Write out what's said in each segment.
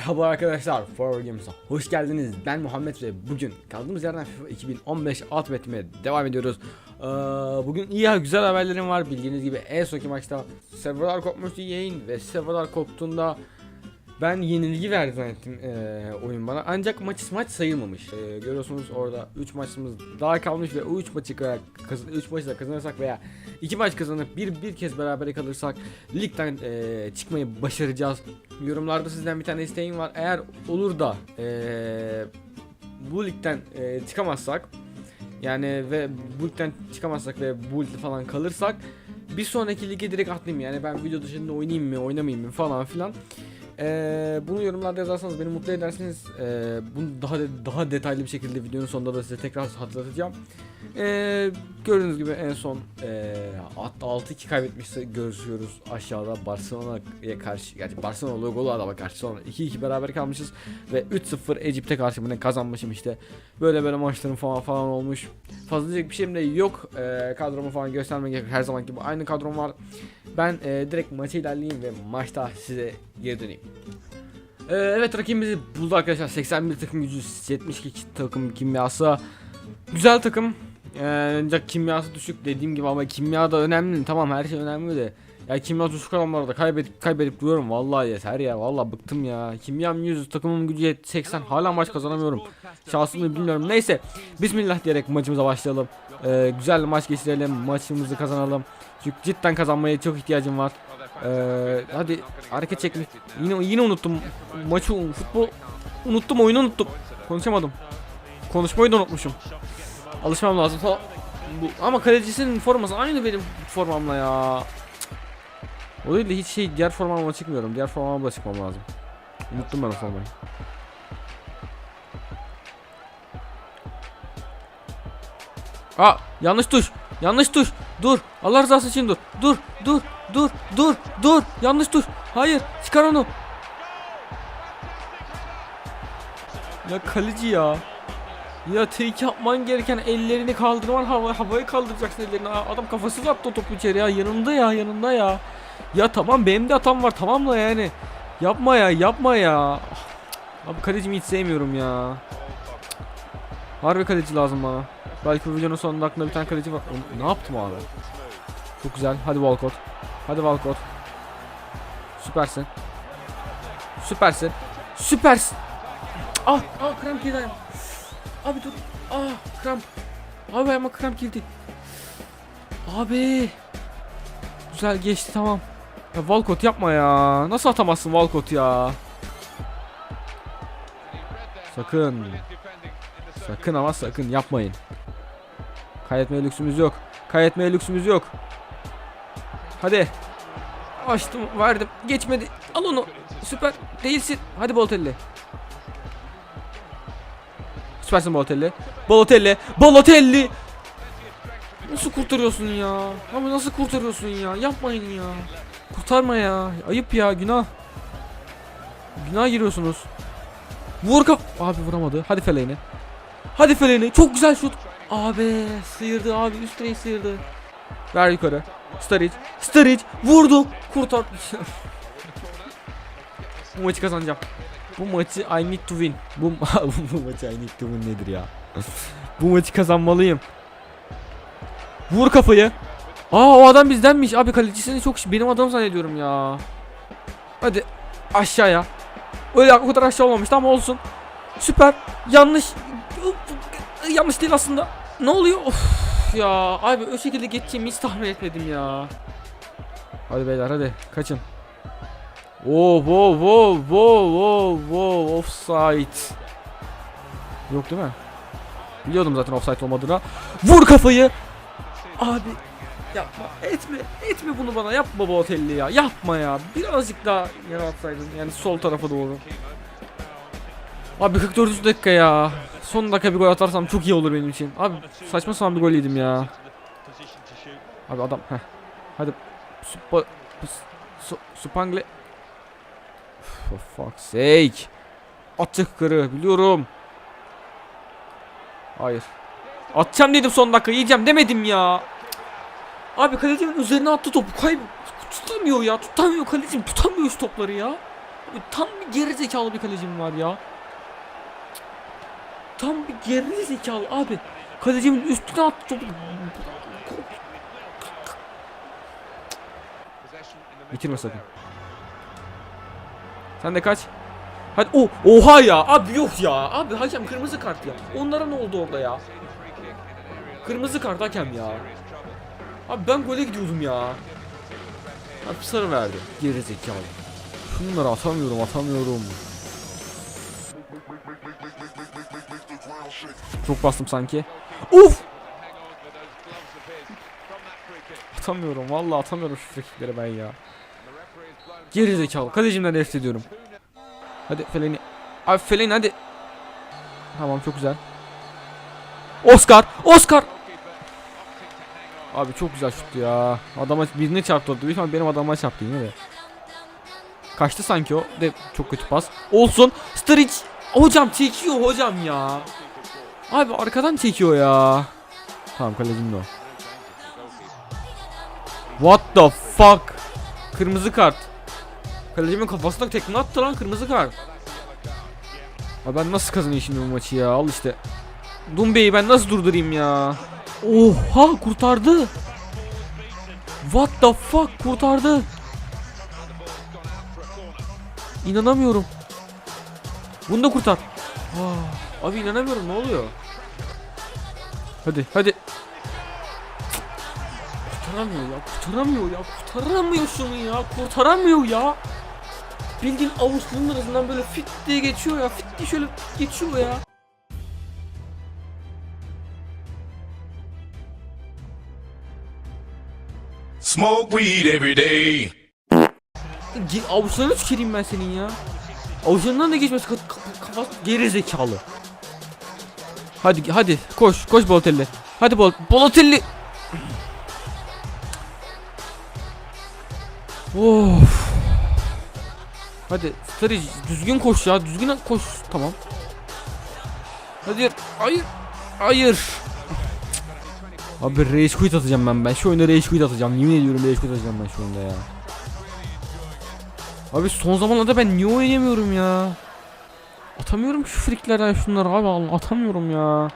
Merhaba arkadaşlar, Forward Games'a hoş geldiniz. Ben Muhammed ve bugün kaldığımız yerden FIFA 2015 Ultimate'ime devam ediyoruz. Ee, bugün iyi güzel haberlerim var. Bildiğiniz gibi en sonki maçta serverlar kopmuştu yayın ve serverlar koptuğunda ben yenilgi verdi zannettim eee, oyun bana. Ancak maç maç sayılmamış. Eee, görüyorsunuz orada 3 maçımız daha kalmış ve o 3 maçı kazan 3 maçı da kazanırsak veya 2 maç kazanıp bir bir kez beraber kalırsak ligden eee, çıkmayı başaracağız. Yorumlarda sizden bir tane isteğim var. Eğer olur da eee, bu ligden eee, çıkamazsak yani ve bu ligden çıkamazsak ve bu ligde falan kalırsak bir sonraki lige direkt atlayayım yani ben video dışında oynayayım mı oynamayayım mı falan filan. Ee, bunu yorumlarda yazarsanız beni mutlu edersiniz. Ee, bunu daha de- daha detaylı bir şekilde videonun sonunda da size tekrar hatırlatacağım. Ee, gördüğünüz gibi en son ee, hatta 6-2 kaybetmişse görüşüyoruz aşağıda Barcelona'ya karşı gerçi Barcelona logolu adama karşı sonra 2-2 beraber kalmışız ve 3-0 Ecip'te karşı ne kazanmışım işte. Böyle böyle maçlarım falan falan olmuş. Fazla diyecek bir şeyim de yok. Ee, kadromu falan göstermek gerek. Her zaman gibi aynı kadrom var. Ben e, direkt maça ilerleyeyim ve maçta size geri döneyim. Ee, evet rakibimizi buldu arkadaşlar. 81 takım gücü, 72 takım kimyası. Güzel takım. Ee, ancak kimyası düşük dediğim gibi ama kimya da önemli. Tamam her şey önemli de. Ya kimya düşük adamları da kaybedip kaybedip duruyorum. Vallahi yeter ya. Vallahi bıktım ya. Kimyam 100, takımım gücü 80. Hala maç kazanamıyorum. Şansımı bilmiyorum. Neyse. Bismillah diyerek maçımıza başlayalım. Ee, güzel maç geçirelim. Maçımızı kazanalım. Çünkü cidden kazanmaya çok ihtiyacım var. Ee, hadi hareket çekme. Yine yine unuttum. Maçı futbol unuttum oyunu unuttum. Konuşamadım. Konuşmayı da unutmuşum. Alışmam lazım falan. Bu, ama kalecisinin forması aynı benim formamla ya. O değil de hiç şey diğer formamla çıkmıyorum. Diğer formamla çıkmam lazım. Unuttum ben o formayı. Aa yanlış tuş. Yanlış tuş. Dur. Allah rızası için dur. Dur. Dur. Dur. Dur. Dur. Yanlış tuş. Hayır. Çıkar onu. Ya kaleci ya. Ya tek yapman gereken ellerini kaldırman hava havaya kaldıracaksın ellerini. Adam kafasız attı o topu içeri ya. Yanında ya yanında ya. Ya tamam benim de hatam var tamam da yani. Yapma ya yapma ya. Ah. Abi kalecimi hiç sevmiyorum ya. Harbi kaleci lazım bana. Belki bu videonun sonunda aklımda bir tane kaleci var. Ne yaptım abi? Çok güzel. Hadi Walcott. Hadi Walcott. Süpersin. Süpersin. Süpersin. Ah, ah girdi ayağıma. Abi dur. Ah kramp. Abi ayağıma kramp girdi. Abi. Güzel geçti tamam. Ya Walcott yapma ya. Nasıl atamazsın Walcott ya? Sakın. Sakın ama sakın yapmayın. Kaybetmeye lüksümüz yok. Kaybetmeye lüksümüz yok. Hadi. Açtım verdim. Geçmedi. Al onu. Süper. Değilsin. Hadi Balotelli. Süpersin Balotelli. Balotelli. Balotelli. Nasıl kurtarıyorsun ya? Abi nasıl kurtarıyorsun ya? Yapmayın ya. Kurtarma ya. Ayıp ya. Günah. Günah giriyorsunuz. Vur kap. Abi vuramadı. Hadi Fellaini. Hadi Fellaini. Çok güzel şut. Abi sıyırdı abi. Üst direği sıyırdı. Ver yukarı. Sturridge. Sturridge vurdu. Kurtar. Bu maçı kazanacağım. Bu maçı I need to win. Bu, bu maçı I need to win nedir ya? Bu maçı kazanmalıyım. Vur kafayı. Aa o adam bizdenmiş. Abi kalecisini çok benim adam zannediyorum ya. Hadi aşağıya. Öyle o kadar aşağı olmamıştı ama olsun. Süper. Yanlış. Yanlış değil aslında. Ne oluyor? Of ya. Abi o şekilde geçeceğimi hiç tahmin etmedim ya. Hadi beyler hadi kaçın. Oh, wow, wow, wow, wow, wow, offside. Yok değil mi? Biliyordum zaten offside olmadığına. Vur kafayı. Abi yapma etme etme bunu bana yapma bu otelli ya yapma ya birazcık daha yana atsaydın yani sol tarafa doğru. Abi 44. dakika ya. Son dakika bir gol atarsam çok iyi olur benim için. Abi saçma sapan bir gol yedim ya. Abi adam heh. Hadi. Supa, su, Supangle. For fuck's sake. Atacak yukarı biliyorum. Hayır. Atacağım dedim son dakika yiyeceğim demedim ya. Abi kalecinin üzerine attı topu kayb tutamıyor ya tutamıyor kalecim tutamıyor şu topları ya. Tam bir geri zekalı bir kalecim var ya. Tam bir geri zekalı abi. Kalecimin üstüne attı topu. Bitirme sakın. Sen de kaç. Hadi o oha ya abi yok ya abi hakem kırmızı kart ya. Onlara ne oldu orada ya? Kırmızı kart hakem ya. Abi ben gole gidiyordum ya. Abi sarı verdi. Geri zekalı. Şunları atamıyorum atamıyorum. Çok bastım sanki. Uf! Atamıyorum vallahi atamıyorum şu frikikleri ben ya. Geri zekalı. Kalecimden nefret ediyorum. Hadi Fellaini. Abi Fellaini hadi. Tamam çok güzel. Oscar! Oscar! Abi çok güzel şuttu ya. Adama birine çarptı orada. Büyük benim adama çarptı yine de. Kaçtı sanki o. De çok kötü pas. Olsun. Sturridge. Hocam çekiyor hocam ya. Abi arkadan çekiyor ya. Tamam kalecim de o. What the fuck? Kırmızı kart. Kalecimin kafasına tekme attı lan kırmızı kart. Abi ben nasıl kazanayım şimdi bu maçı ya? Al işte. Dumbe'yi ben nasıl durdurayım ya? Oha kurtardı. What the fuck kurtardı. İnanamıyorum. Bunu da kurtar. Ah, abi inanamıyorum ne oluyor? Hadi hadi. Kurtaramıyor ya kurtaramıyor ya kurtaramıyor şunu ya kurtaramıyor ya. Bildiğin avuçlarının arasından böyle fit diye geçiyor ya fit diye şöyle geçiyor ya. Smoke weed every day. Ge- Avuçlarına tüküreyim ben senin ya. Avuçlarından da geçmez ka- ka- kafası geri zekalı. Hadi hadi koş koş Balotelli. Hadi Bol Balotelli. Of. Hadi Sturridge düzgün koş ya düzgün koş tamam. Hadi hayır hayır. Abi rage quit atacağım ben ben şu oyunda rage quit atacağım yemin ediyorum rage quit atacağım ben şu oyunda ya. Abi son zamanlarda ben niye oynayamıyorum ya? Atamıyorum şu friklerden şunları abi Allah atamıyorum ya.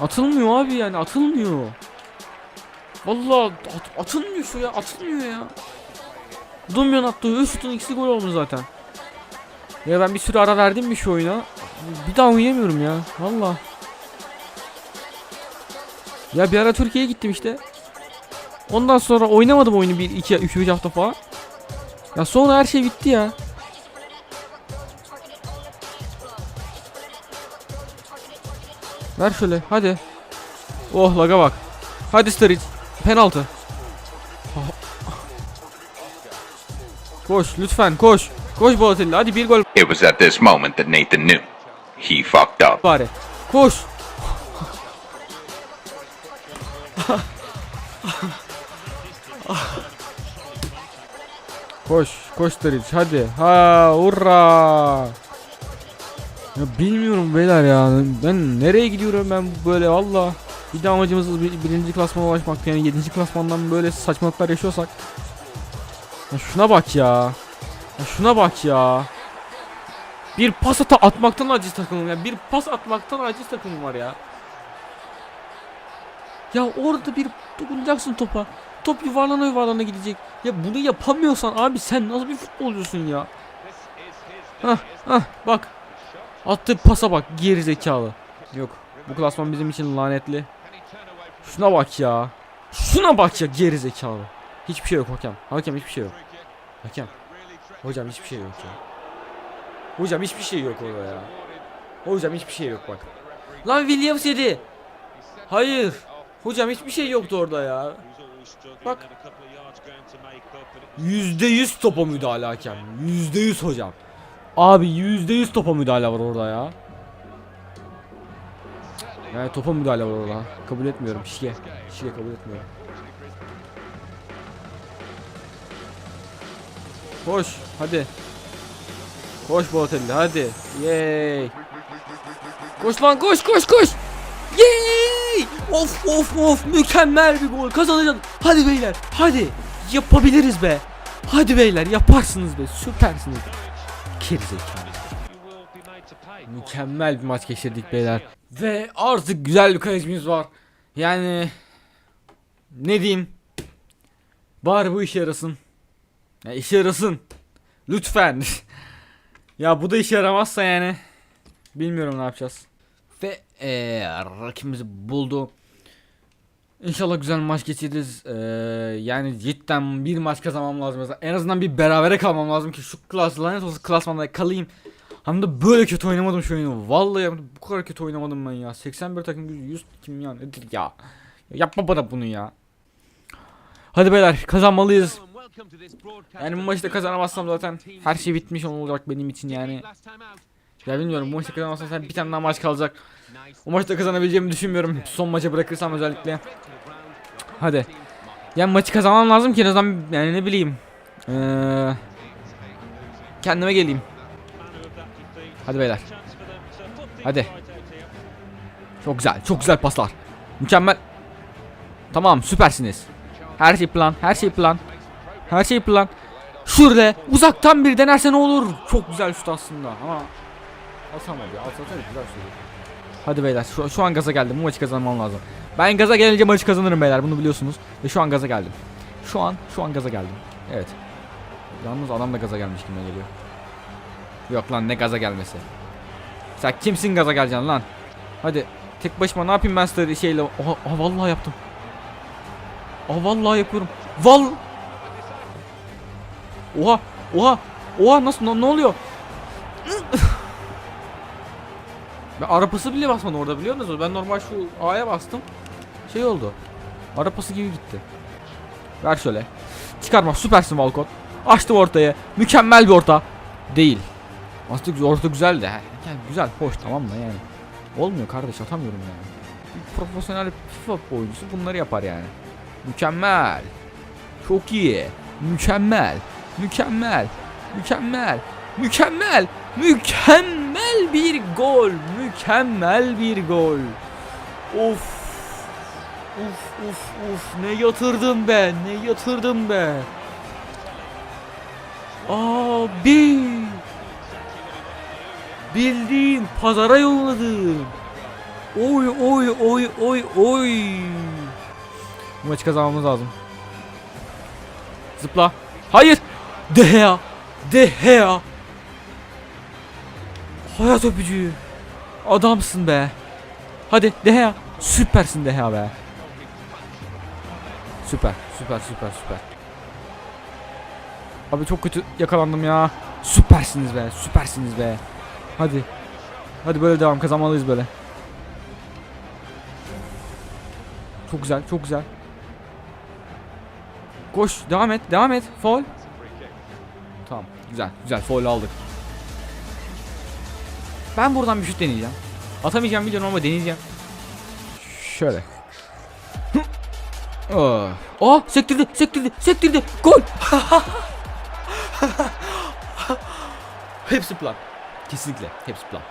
Atılmıyor abi yani atılmıyor. Vallahi at- atılmıyor şu ya atılmıyor ya. Dumyon attı üç şutun ikisi gol olmuş zaten. Ya ben bir süre ara verdim mi şu oyuna? Bir daha oynayamıyorum ya valla. Ya bir ara Türkiye'ye gittim işte. Ondan sonra oynamadım oyunu bir iki üç üç hafta falan. Ya sonra her şey bitti ya. Ver şöyle hadi. Oh laga bak. Hadi Sturridge. Penaltı. Koş lütfen koş. Koş Balotelli hadi bir gol It was at this moment that Nathan knew. He fucked up. bari. Koş. koş, koş Sturridge hadi. Ha, hurra. Ya bilmiyorum beyler ya. Ben nereye gidiyorum ben böyle valla. Bir de amacımız bir, birinci klasmana ulaşmak yani yedinci klasmandan böyle saçmalıklar yaşıyorsak. Ya şuna bak ya. ya şuna bak ya. Bir pas ata atmaktan aciz takımım ya. Bir pas atmaktan aciz takımım var ya. Ya orada bir dokunacaksın topa. Top yuvarlana yuvarlana gidecek. Ya bunu yapamıyorsan abi sen nasıl bir futbolcusun ya? Hah hah bak. Attığı pasa bak geri zekalı. Yok bu klasman bizim için lanetli. Şuna bak ya. Şuna bak ya geri zekalı. Hiçbir şey yok hakem. Hakem hiçbir şey yok. Hakem. Hocam hiçbir şey yok ya. Hocam hiçbir şey yok orada ya. Hocam hiçbir şey yok bak. Lan Williams yedi. Hayır. Hocam hiçbir şey yoktu orada ya. Bak. Yüzde yüz topa müdahale hakem. Yüzde yüz hocam. Abi yüzde yüz topa müdahale var orada ya. Yani topa müdahale var orada. Kabul etmiyorum. Şike. Şike kabul etmiyorum. Koş. Hadi. Koş Balotelli hadi. Yay. Koş lan koş koş koş. Yay. Of of of mükemmel bir gol kazanacağız. Hadi beyler hadi. Yapabiliriz be. Hadi beyler yaparsınız be süpersiniz. Gerizekalı. Mükemmel bir maç geçirdik beyler. Ve artık güzel bir kalecimiz var. Yani ne diyeyim? Bari bu işe yarasın. Ya işe yarasın. Lütfen. ya bu da işe yaramazsa yani. Bilmiyorum ne yapacağız. Ve eee rakibimizi buldu. İnşallah güzel maç geçiririz. Eee, yani cidden bir maç kazanmam lazım. En azından bir berabere kalmam lazım ki şu klas lanet olsun klasmanda kalayım. Hem de böyle kötü oynamadım şu oyunu. Vallahi bu kadar kötü oynamadım ben ya. 81 takım 100 kim ya nedir. Ya Yapma bana bunu ya. Hadi beyler kazanmalıyız. Yani bu maçı da kazanamazsam zaten her şey bitmiş olacak benim için yani. Ya bilmiyorum bu maçı kazanamazsam zaten bir tane daha maç kalacak. O maçta kazanabileceğimi düşünmüyorum. Son maça bırakırsam özellikle. Hadi. Yani maçı kazanmam lazım ki en azından yani ne bileyim. Ee, kendime geleyim. Hadi beyler. Hadi. Çok güzel. Çok güzel paslar. Mükemmel. Tamam süpersiniz. Her şey plan. Her şey plan. Her şey plan. Şurada uzaktan bir denerse ne olur? Çok güzel şut aslında ama atamadı. Atsaydı güzel şut. Hadi beyler şu, şu an gaza geldim. Bu maçı kazanmam lazım. Ben gaza gelince maçı kazanırım beyler. Bunu biliyorsunuz. Ve şu an gaza geldim. Şu an şu an gaza geldim. Evet. Yalnız adam da gaza gelmiş gibi geliyor. Yok lan ne gaza gelmesi. Sen kimsin gaza geleceksin lan? Hadi tek başıma ne yapayım ben şeyle. Oha, oha vallahi yaptım. Oha vallahi yapıyorum. Val Oha oha oha nasıl ne, ne oluyor? Ben arapası bile basmadım orada biliyor musunuz? Ben normal şu A'ya bastım. Şey oldu. Arapası gibi gitti. Ver şöyle. Çıkarma süpersin Valkot. Açtım ortayı. Mükemmel bir orta. Değil. Aslında orta güzel de. Yani güzel hoş tamam da yani. Olmuyor kardeş atamıyorum yani. Bir profesyonel FIFA oyuncusu bunları yapar yani. Mükemmel. Çok iyi. Mükemmel. Mükemmel. Mükemmel. Mükemmel. Mükemmel bir gol. Mükemmel bir gol. Of. Uf uf uf ne yatırdım ben ne yatırdım ben. Abi. Bildiğin pazara yolladım. Oy oy oy oy oy. Bu maçı kazanmamız lazım. Zıpla. Hayır. Dehea. Dehea. Hayat öpücüğü. Adamsın be. Hadi Dehea. Süpersin Dehea be. Süper. Süper süper süper. Abi çok kötü yakalandım ya. Süpersiniz be. Süpersiniz be. Hadi. Hadi böyle devam kazanmalıyız böyle. Çok güzel, çok güzel. Koş, devam et, devam et. Foul. Tamam, güzel, güzel. Foul aldık. Ben buradan bir şut deneyeceğim. Atamayacağım biliyorum ama deneyeceğim. Şöyle. Aa, Aa sektirdi, sektirdi, sektirdi. Gol. Hepsi plan. Kesinlikle hepsi plan.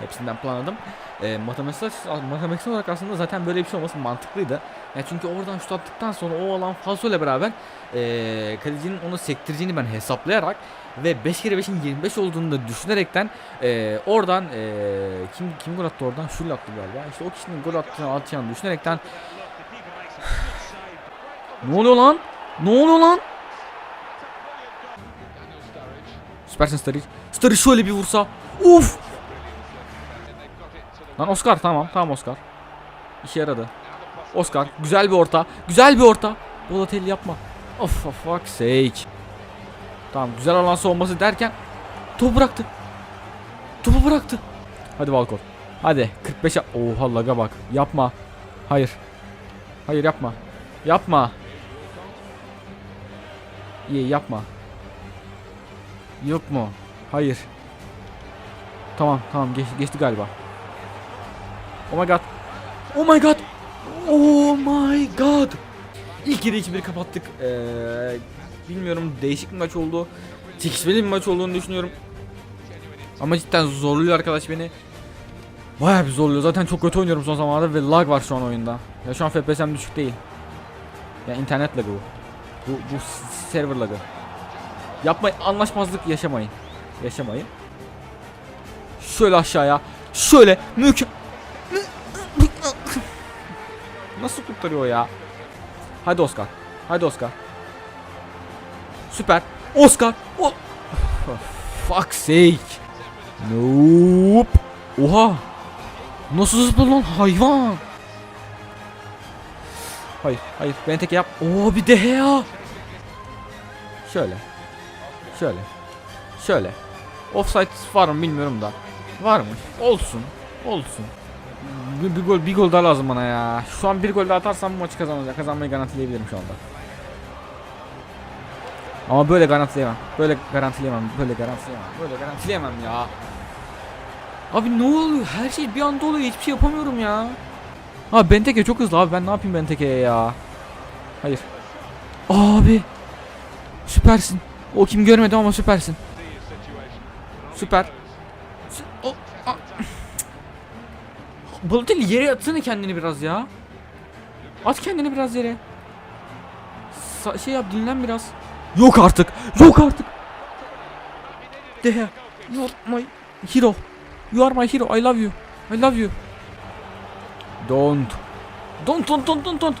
Hepsinden planladım. E, matematiksel, matematiksel olarak aslında zaten böyle bir şey olması mantıklıydı. Yani çünkü oradan şut attıktan sonra o alan falso ile beraber e, kalecinin onu sektireceğini ben hesaplayarak ve 5 kere 5'in 25 olduğunu da düşünerekten e, oradan e, kim kim gol attı oradan? Şul attı galiba. İşte o kişinin gol attığını atacağını düşünerekten ne oluyor lan? Ne oluyor lan? Süpersin Sturridge. Sturridge şöyle bir vursa. Uf! Lan Oscar tamam tamam Oscar. İşe yaradı. Oscar güzel bir orta. Güzel bir orta. Bolotelli yapma. Of for fuck's sake. Tamam güzel alan savunması derken topu bıraktı. Topu bıraktı. Hadi Valkor. Hadi 45 Oha laga bak. Yapma. Hayır. Hayır yapma. Yapma. İyi yapma. Yok mu? Hayır. Tamam tamam geç, geçti galiba. Oh my god. Oh my god. Oh my god. İlk yarı 2-1 kapattık. Ee, bilmiyorum değişik bir maç oldu. Çekişmeli bir maç olduğunu düşünüyorum. Ama cidden zorluyor arkadaş beni. Bayağı bir zorluyor. Zaten çok kötü oynuyorum son zamanlarda ve lag var şu an oyunda. Ya şu an FPS'm düşük değil. Ya internet lagı bu. Bu, bu server lagı. Yapmayın. Anlaşmazlık yaşamayın. Yaşamayın. Şöyle aşağıya. Şöyle mükemmel. Nasıl kurtarıyor ya? Hadi Oscar. Hadi Oscar. Süper. Oscar. O Fuck sake. Nope. Oha. Nasıl zıpladı lan hayvan? Hayır, hayır. Ben tek yap. Oo bir de ya. Şöyle. Şöyle. Şöyle. Offside var mı bilmiyorum da. Varmış. Olsun. Olsun. Bir, bir gol bir gol daha lazım bana ya. Şu an bir gol daha atarsam bu maçı kazanacak. Kazanmayı garantileyebilirim şu anda. Ama böyle garantileyemem. Böyle garantileyemem. Böyle garantileyemem. Böyle garantileyemem ya. Abi ne oluyor? Her şey bir anda oluyor. Hiçbir şey yapamıyorum ya. Abi Benteke çok hızlı abi. Ben ne yapayım Benteke'ye ya? Hayır. Abi. Süpersin. O kim görmedim ama süpersin. Süper. Balotelli yere atsana kendini biraz ya. At kendini biraz yere. Sa- şey yap dinlen biraz. Yok artık. Yok artık. Deha. You are my hero. You are my hero. I love you. I love you. Don't. Don't don't don't don't don't.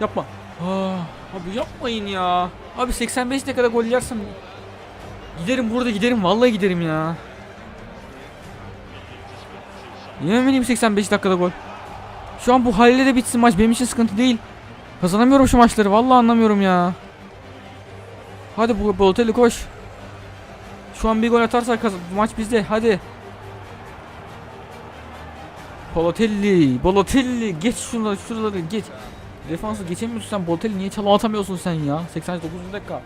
Yapma. Aa, abi yapmayın ya. Abi 85 ne kadar gol yersem giderim burada giderim vallahi giderim ya. Yememeliyim 85 dakikada gol. Şu an bu haliyle de bitsin maç benim için sıkıntı değil. Kazanamıyorum şu maçları vallahi anlamıyorum ya. Hadi bu Balotelli koş. Şu an bir gol atarsak maç bizde hadi. Balotelli, Balotelli geç şunları şuraları geç. Defansı geçemiyorsun sen Balotelli niye çalım atamıyorsun sen ya? 89. dakika.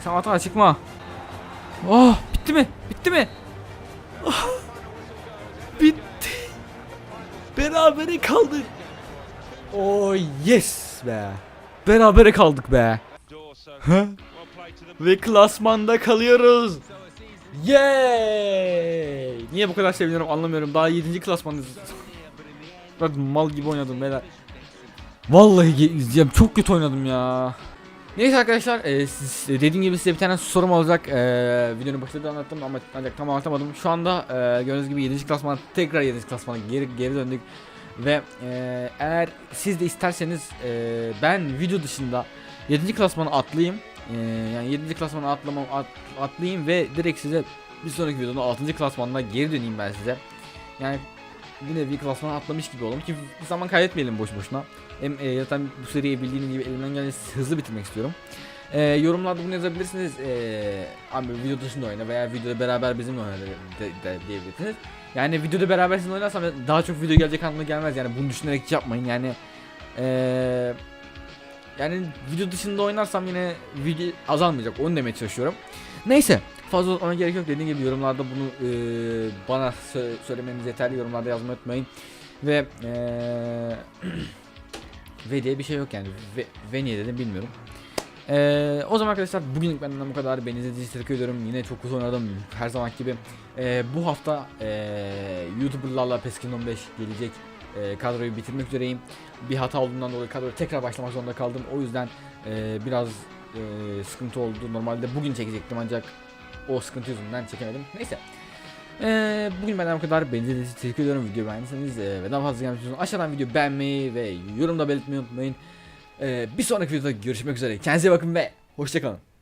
Sen hata çıkma. Oh bitti mi? Bitti mi? Ah, Berabere kaldık. Oh yes be. Berabere kaldık be. Ha? Ve klasmanda kalıyoruz. Yay! Niye bu kadar seviniyorum anlamıyorum. Daha 7. klasmandayız. Bak mal gibi oynadım beyler. Vallahi çok kötü oynadım ya. Neyse arkadaşlar e, siz- dediğim gibi size bir tane sorum olacak. E, videonun başında da anlattım ama ancak tam anlatamadım. Şu anda e, gördüğünüz gibi 7. klasman tekrar 7. klasmana geri geri döndük. Ve e, eğer siz de isterseniz e, ben video dışında 7. klasmana atlayayım. E, yani 7. klasmana atlamam at, atlayayım ve direkt size bir sonraki videoda 6. klasmanda geri döneyim ben size. Yani bir nevi klasmana atlamış gibi olalım ki zaman kaybetmeyelim boş boşuna. Hem e, zaten bu seriyi bildiğiniz gibi elimden geldiğince hızlı bitirmek istiyorum. E, yorumlarda bunu yazabilirsiniz. E, abi video dışında oyna veya videoda beraber bizimle oyna de, de, de, diyebilirsiniz. Yani videoda beraber sizinle oynarsam daha çok video gelecek anlamına gelmez. Yani bunu düşünerek hiç yapmayın. Yani e, yani video dışında oynarsam yine video azalmayacak. Onu demeye çalışıyorum. Neyse fazla ona gerek yok. Dediğim gibi yorumlarda bunu e, bana sö- söylemeniz yeterli. Yorumlarda yazmayı unutmayın. Ve e, ve diye bir şey yok yani. Ve, ve niye dedim bilmiyorum. Ee, o zaman arkadaşlar bugünlük benden bu kadar. Beni izlediğiniz için teşekkür ediyorum. Yine çok uzun oynadım her zaman gibi. Ee, bu hafta ee, YouTuber'larla Peskin 15 gelecek ee, kadroyu bitirmek üzereyim. Bir hata olduğundan dolayı kadroya tekrar başlamak zorunda kaldım. O yüzden ee, biraz ee, sıkıntı oldu. Normalde bugün çekecektim ancak o sıkıntı yüzünden çekemedim. Neyse. Ee, bugün benden bu kadar. Beni izlediğiniz için teşekkür ediyorum. Videoyu beğendiyseniz ee, ve daha fazla istiyorsanız aşağıdan videoyu beğenmeyi ve yorumda belirtmeyi unutmayın. Ee, bir sonraki videoda görüşmek üzere. Kendinize bakın ve hoşçakalın.